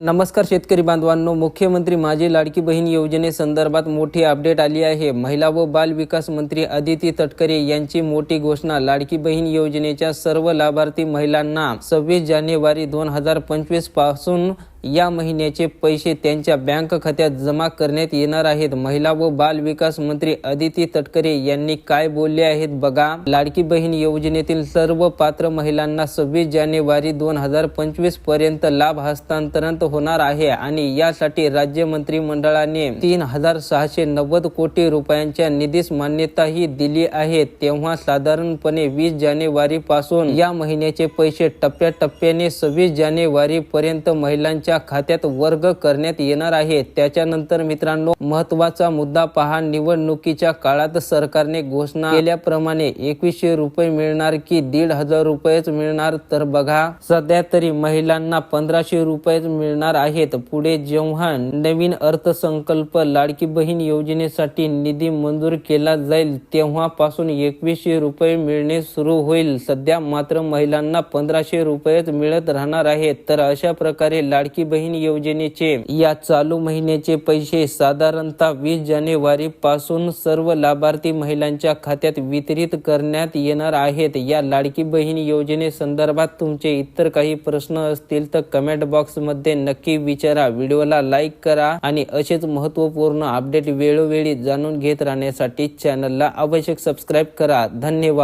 नमस्कार शेतकरी बांधवांनो मुख्यमंत्री माझी लाडकी बहीण योजनेसंदर्भात मोठी अपडेट आली आहे. महिला व बाल विकास मंत्री अदिती तटकरे यांची मोठी घोषणा लाडकी बहीण योजनेच्या सर्व लाभार्थी महिलांना सव्वीस जानेवारी दोन हजार पंचवीसपासून या महिन्याचे पैसे त्यांच्या बँक खात्यात जमा करण्यात येणार आहेत. महिला व बाल विकास मंत्री अदिती तटकरे यांनी काय बोलले आहेत बघा. लाडकी बहीण योजनेतील सर्व पात्र महिलांना सव्वीस जानेवारी दोन हजार पंचवीसपर्यंत लाभ हस्तांतरण होणार आहे आणि यासाठी राज्य मंत्रिमंडळाने तीन हजार सहाशे नव्वद कोटी रुपयांच्या निधीस मान्यताही दिली आहे. तेव्हा साधारणपणे वीस जानेवारी पासून या महिन्याचे पैसे टप्प्याटप्प्याने सव्वीस जानेवारी पर्यंत महिलांच्या खात्यात वर्ग करण्यात येणार आहे. त्याच्यानंतर मित्रांनो महत्त्वाचा मुद्दा पहा. निवडणुकीच्या काळात सरकारने घोषणा केल्याप्रमाणे एकवीसशे रुपये मिळणार की दीड हजार रुपयेच मिळणार? तर बघा सध्या तरी महिलांना पंधराशे रुपयेच मिळणार आहेत. पुढे जेव्हा नवीन अर्थसंकल्प लाडकी बहीण योजनेसाठी निधी मंजूर केला जाईल तेव्हापासून एकवीसशे रुपये मिळणे सुरू होईल. सध्या मात्र महिलांना पंधराशे रुपयेच मिळत राहणार आहेत. तर अशा प्रकारे लाडकी बहीण योजनेचे या चालू महिन्याचे पैसे साधारणतः वीस जानेवारी पासून सर्व लाभार्थी महिलांच्या खात्यात वितरित करण्यात येणार आहेत. या लाडकी बहीण योजनेसंदर्भात तुमचे इतर काही प्रश्न असतील तर कमेंट बॉक्समध्ये नक्की विचारा. व्हिडिओला लाईक करा आणि असेच महत्त्वपूर्ण अपडेट वेळोवेळी जाणून घेत राहण्यासाठी चॅनलला आवश्यक सबस्क्राईब करा. धन्यवाद.